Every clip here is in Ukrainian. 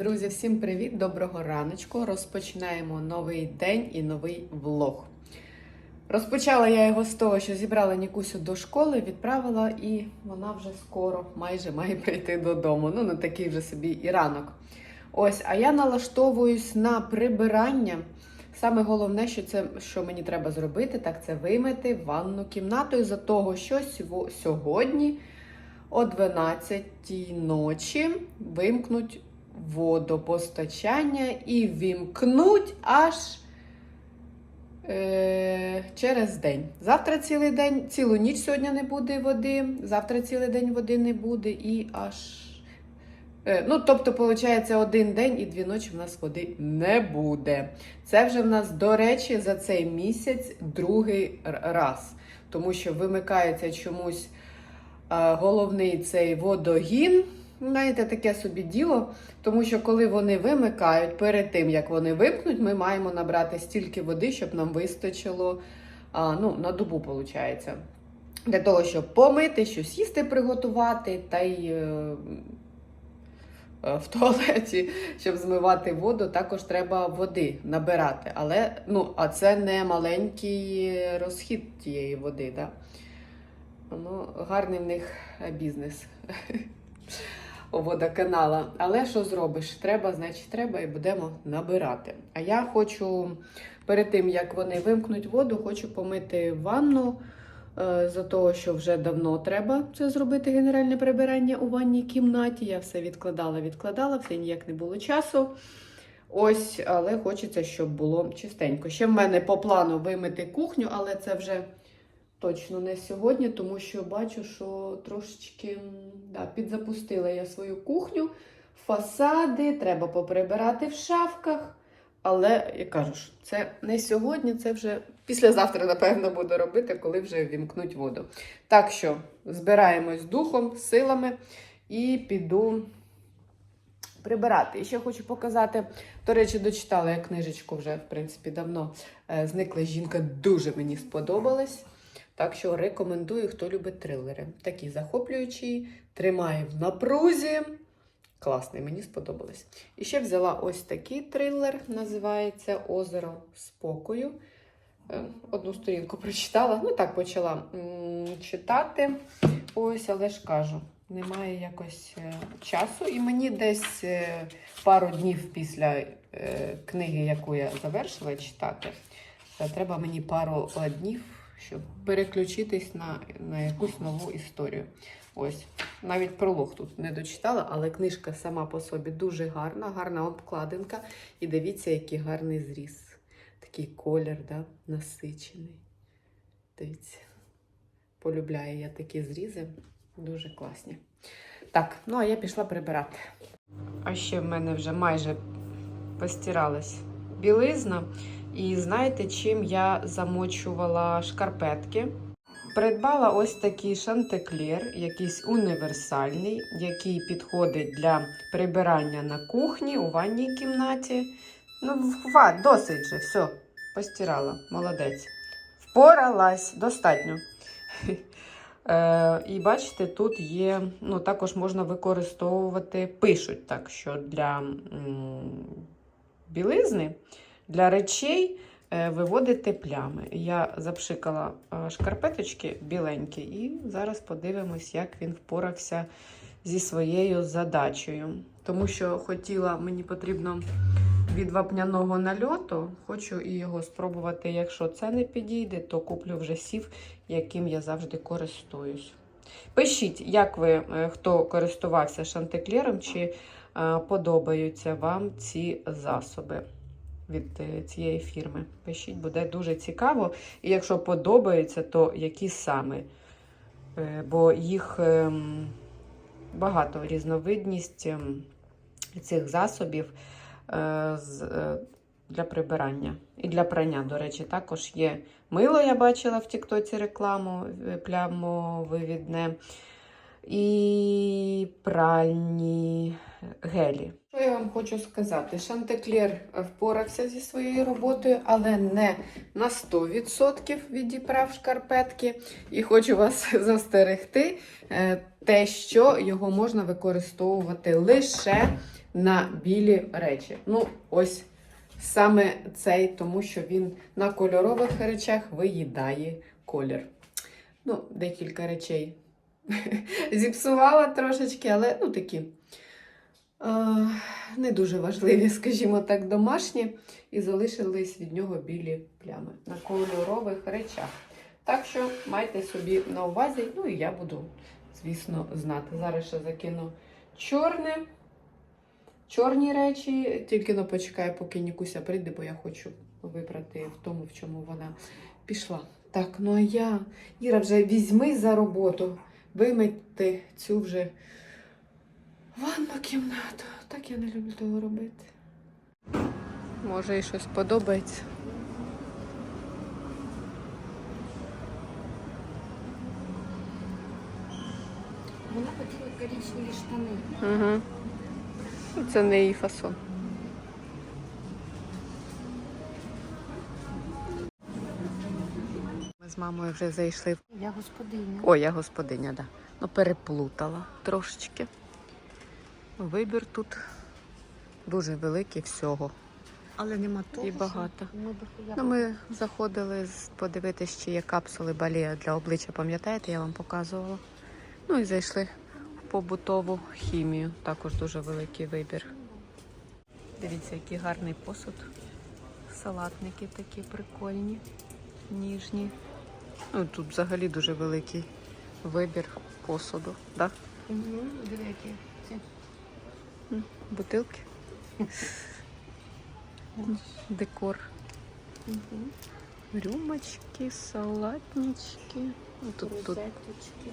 Друзі, всім привіт! Доброго раночку. Розпочинаємо новий день і новий влог. Розпочала я його з того, що зібрала Нікусю до школи, відправила, і вона вже скоро майже має прийти додому. Ну, на такий вже собі і ранок. Ось, а я налаштовуюсь на прибирання. Саме головне, що це що мені треба зробити, так це вимити ванну кімнату із-за того, що сьогодні о 12 ночі вимкнуть водопостачання і вімкнуть аж е, через день. Завтра цілий день, цілу ніч сьогодні не буде води, завтра цілий день води не буде і аж. Е, Ну, тобто, виходить, один день і дві ночі в нас води не буде. Це вже в нас, до речі, за цей місяць другий раз. Тому що вимикається чомусь е, головний цей водогін. Знаєте, таке собі діло. Тому що коли вони вимикають, перед тим як вони вимкнуть, ми маємо набрати стільки води, щоб нам вистачило а, ну, на добу, виходить. Для того, щоб помити, щось їсти приготувати, та й е, е, в туалеті, щоб змивати воду, також треба води набирати. Але ну, а це не маленький розхід тієї води. Да? Ну, гарний в них бізнес водоканала. Але що зробиш? Треба, значить, треба і будемо набирати. А я хочу перед тим, як вони вимкнуть воду, хочу помити ванну. е, За того, що вже давно треба це зробити генеральне прибирання у ванній кімнаті. Я все відкладала, відкладала, все ніяк не було часу. Ось, але хочеться, щоб було чистенько. Ще в мене по плану вимити кухню, але це вже точно не сьогодні, тому що бачу, що трошечки да, підзапустила я свою кухню, фасади, треба поприбирати в шафках. Але я кажу ж, це не сьогодні, це вже післязавтра, напевно, буду робити, коли вже вімкнуть воду. Так що збираємось духом, силами і піду прибирати. І ще хочу показати, до речі, дочитала я книжечку вже, в принципі, давно. Е, Зникла жінка дуже мені сподобалась. Так що рекомендую, хто любить трилери. Такий захоплюючий, тримає в напрузі. Класний, мені сподобалось. І ще взяла ось такий трилер, називається Озеро спокою. Е, Одну сторінку прочитала. Ну так почала читати. Ось, але ж кажу, немає якось е, часу. І мені десь е, пару днів після книги, яку я завершила читати, треба мені пару днів, щоб переключитись на, на якусь нову історію. Ось, навіть пролог тут не дочитала, але книжка сама по собі дуже гарна, гарна обкладинка. І дивіться, який гарний зріз. Такий колір, да, насичений. Дивіться, полюбляю я такі зрізи. Дуже класні. Так, ну а я пішла прибирати. А ще в мене вже майже постиралась білизна. І знаєте, чим я замочувала шкарпетки? Придбала ось такий шантеклер, якийсь універсальний, який підходить для прибирання на кухні, у ванній кімнаті. Ну, ва, досить же, все, постирала, молодець. Впоралась, достатньо. Е, і бачите, тут є, ну, також можна використовувати, пишуть так, що для білизни, для речей е, виводити плями. Я запшикала е, шкарпеточки біленькі, і зараз подивимось, як він впорався зі своєю задачею. Тому що хотіла, мені потрібно від вапняного нальоту, хочу і його спробувати. Якщо це не підійде, то куплю вже сів, яким я завжди користуюсь. Пишіть, як ви, е, хто користувався шантеклером, чи подобаються вам ці засоби від е, цієї фірми. Пишіть, буде дуже цікаво. І якщо подобається, то які саме. Е, Бо їх ем, багато різновидність ем, цих засобів е, для прибирання. І для прання, до речі, також є мило, я бачила в Тіктоці рекламу е, плямовивідне. І пральні гелі. Що я вам хочу сказати? Шантеклер впорався зі своєю роботою, але не на 100% відібрав шкарпетки. І хочу вас застерегти, е, те, що його можна використовувати лише на білі речі. Ну, ось саме цей, тому що він на кольорових речах виїдає колір. Ну, декілька речей зіпсувала трошечки, але ну такі не дуже важливі, скажімо так, домашні, і залишились від нього білі плями на кольорових речах. Так що майте собі на увазі, ну і я буду, звісно, знати. Зараз ще закину чорне, чорні речі, тільки но почекаю, поки Нікуся прийде, бо я хочу вибрати в тому, в чому вона пішла. Так, ну а я, Іра, вже візьми за роботу, вимийте цю вже ванну кімнату. Так я не люблю того робити. Може, і щось подобається. Вона хотіла коричневі штани. Угу. Це не її фасон. Ми з мамою вже зайшли. Я господиня. Ой, я господиня, да. Ну, переплутала трошечки. Вибір тут дуже великий всього. Але нема того. І багато. Ми. Ну, ми заходили подивитися, чи є капсули балія для обличчя, пам'ятаєте, я вам показувала. Ну і зайшли в побутову хімію. Також дуже великий вибір. Дивіться, який гарний посуд. Салатники такі прикольні, ніжні. Ну, тут взагалі дуже великий вибір посуду. Да? Угу. М, Бутилки. Декор. Угу. Рюмочки, салатнички. Ну, Тут, тут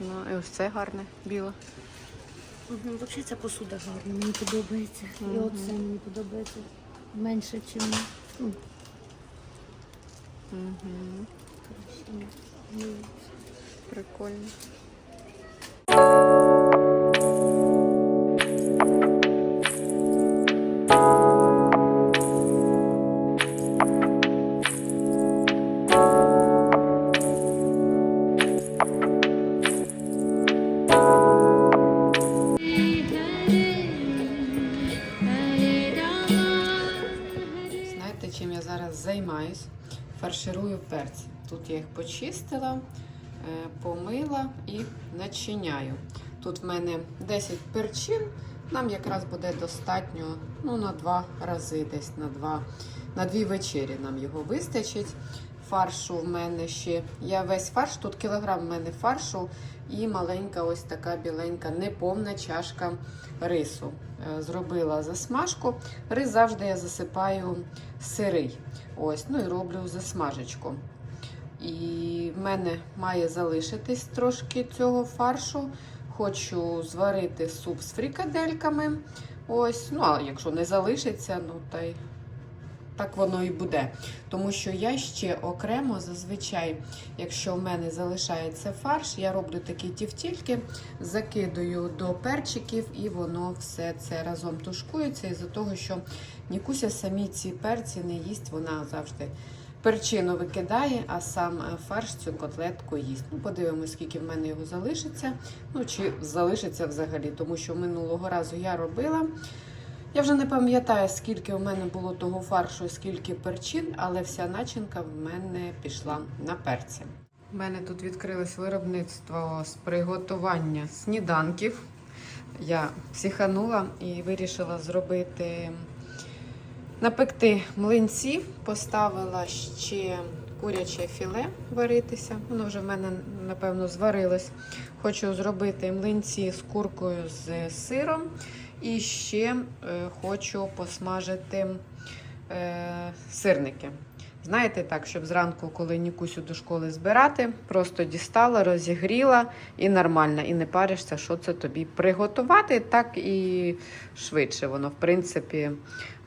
Ну, і ось це гарне, біле. Угу. Взагалі ця посуда гарна, мені подобається. І оце мені подобається. Менше, ніж Угу. Прикольно. Чим я зараз займаюсь? Фарширую перці. Тут я їх почистила, е, помила і начиняю. Тут в мене 10 перчин. Нам якраз буде достатньо ну, на два рази, десь на два, на дві вечері нам його вистачить. Фаршу в мене ще. Я весь фарш, тут кілограм в мене фаршу і маленька ось така біленька, неповна чашка рису. Е, Зробила засмажку. Рис завжди я засипаю сирий. Ось, ну і роблю засмажечку. І в мене має залишитись трошки цього фаршу. Хочу зварити суп з фрікадельками. Ось, ну а якщо не залишиться, ну та й так воно і буде. Тому що я ще окремо зазвичай, якщо в мене залишається фарш, я роблю такі тівтільки, закидую до перчиків, і воно все це разом тушкується. Із-за того, що Нікуся самі ці перці не їсть, вона завжди перчину викидає, а сам е, фарш цю котлетку їсть. Ну, подивимось, скільки в мене його залишиться. Ну, чи залишиться взагалі, тому що минулого разу я робила. Я вже не пам'ятаю, скільки у мене було того фаршу, скільки перчин, але вся начинка в мене пішла на перці. У мене тут відкрилось виробництво з приготування сніданків. Я психанула і вирішила зробити напекти млинців, поставила ще куряче філе варитися. Воно вже в мене, напевно, зварилось. Хочу зробити млинці з куркою з сиром. І ще е, хочу посмажити е, сирники. Знаєте, так, щоб зранку, коли Нікусю до школи збирати, просто дістала, розігріла і нормально, і не паришся, що це тобі приготувати, так і швидше воно, в принципі,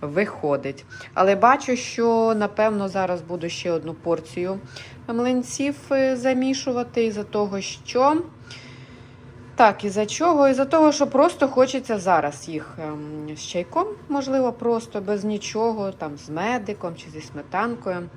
виходить. Але бачу, що напевно зараз буду ще одну порцію млинців е, замішувати, із-за того, що. Так, і за чого? Із-за того, що просто хочеться зараз їх ем, з чайком, можливо, просто без нічого, там з медиком чи зі сметанкою.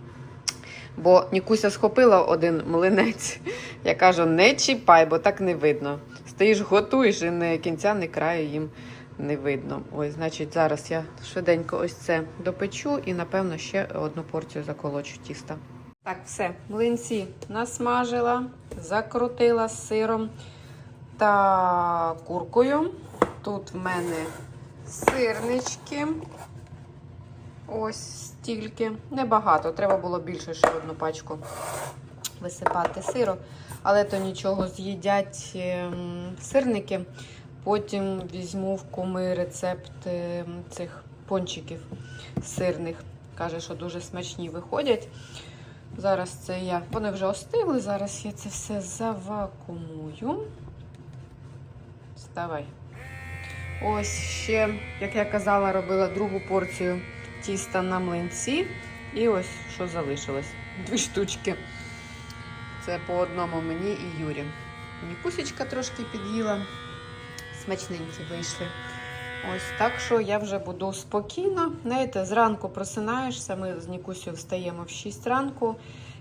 Бо Нікуся схопила один млинець. Я кажу, не чіпай, бо так не видно. Стоїш, готуєш і не кінця, не краю їм не видно. Ось, значить, зараз я швиденько ось це допечу і, напевно, ще одну порцію заколочу тіста. Так, все, млинці насмажила, закрутила з сиром та куркою. Тут в мене сирнички. Ось стільки. Небагато. Треба було більше ще одну пачку висипати сиру. Але то нічого з'їдять ем, сирники. Потім візьму в куми рецепт ем, цих пончиків сирних. Каже, що дуже смачні виходять. Зараз це я. Вони вже остигли. Зараз я це все завакумую. Вставай. Ось ще, як я казала, робила другу порцію тіста на млинці. І ось що залишилось. Дві штучки. Це по одному мені і Юрі. Нікусечка трошки під'їла. Смачненькі вийшли. Ось так що я вже буду спокійно. Знаєте, зранку просинаєшся, ми з Нікусю встаємо в 6 ранку,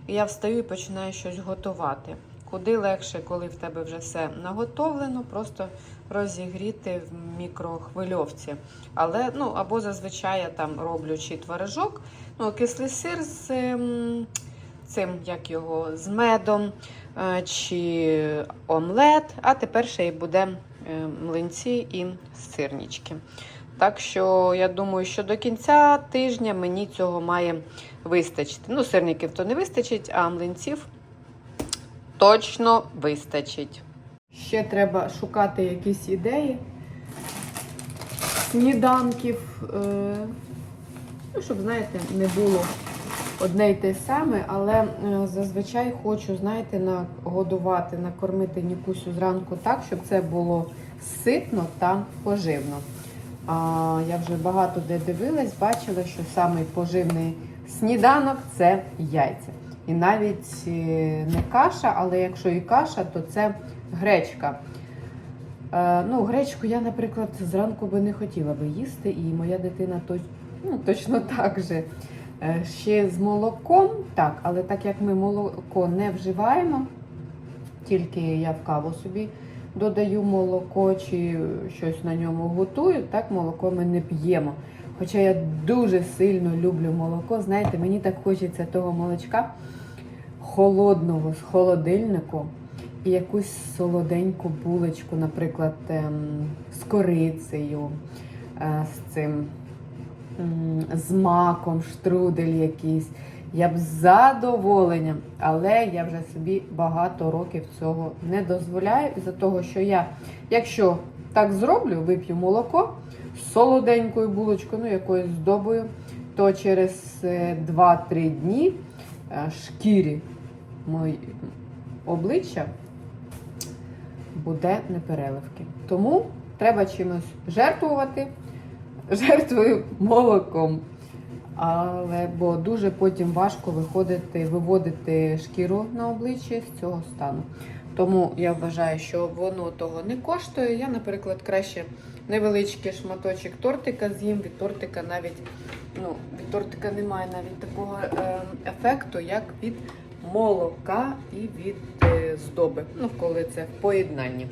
і я встаю і починаю щось готувати. Куди легше, коли в тебе вже все наготовлено, просто розігріти в мікрохвильовці. Але, ну, або зазвичай я там роблю чи творожок, ну, кислий сир з ем, цим, як його, з медом, е, чи омлет, а тепер ще й буде е, млинці і сирнички. Так що я думаю, що до кінця тижня мені цього має вистачити. Ну, сирників то не вистачить, а млинців точно вистачить. Ще треба шукати якісь ідеї сніданків. Е, ну, щоб, знаєте, не було одне й те саме, але е, зазвичай хочу, знаєте, нагодувати, накормити Нікусю зранку так, щоб це було ситно та поживно. А, я вже багато де дивилась, бачила, що самий поживний сніданок це яйця. І навіть е, не каша, але якщо і каша, то це гречка. Е, ну, гречку я, наприклад, зранку би не хотіла би їсти, і моя дитина точ, ну, точно так же. Е, Ще з молоком, так, але так як ми молоко не вживаємо, тільки я в каву собі додаю молоко чи щось на ньому готую, так молоко ми не п'ємо. Хоча я дуже сильно люблю молоко, знаєте, мені так хочеться того молочка холодного з холодильнику і якусь солоденьку булочку, наприклад, ем, з корицею, е, з цим з маком, штрудель якийсь. Я б з задоволенням, але я вже собі багато років цього не дозволяю. Із-за того, що я, якщо так зроблю, вип'ю молоко з солоденькою булочкою, ну якоюсь здобою, то через е, 2-3 дні е, шкірі мої обличчя буде непереливки. Тому треба чимось жертвувати. Жертвую молоком. Але бо дуже потім важко виходити, виводити шкіру на обличчі з цього стану. Тому я вважаю, що воно того не коштує. Я, наприклад, краще невеличкий шматочок тортика з'їм. Від тортика навіть ну, від тортика немає навіть такого е, ефекту, як від молока і від е, здоби. Ну, коли це в поєднанні.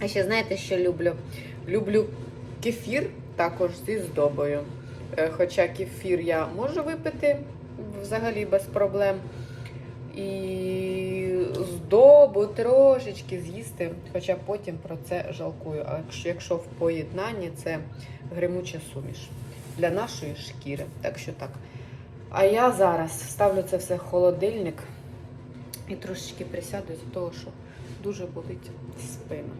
А ще знаєте, що люблю? Люблю кефір також зі здобою. Е, Хоча кефір я можу випити взагалі без проблем. І здобу трошечки з'їсти, хоча потім про це жалкую. А якщо, якщо в поєднанні це гримуча суміш для нашої шкіри. Так що так. А я зараз ставлю це все в холодильник і трошечки присяду з того, що дуже болить спина.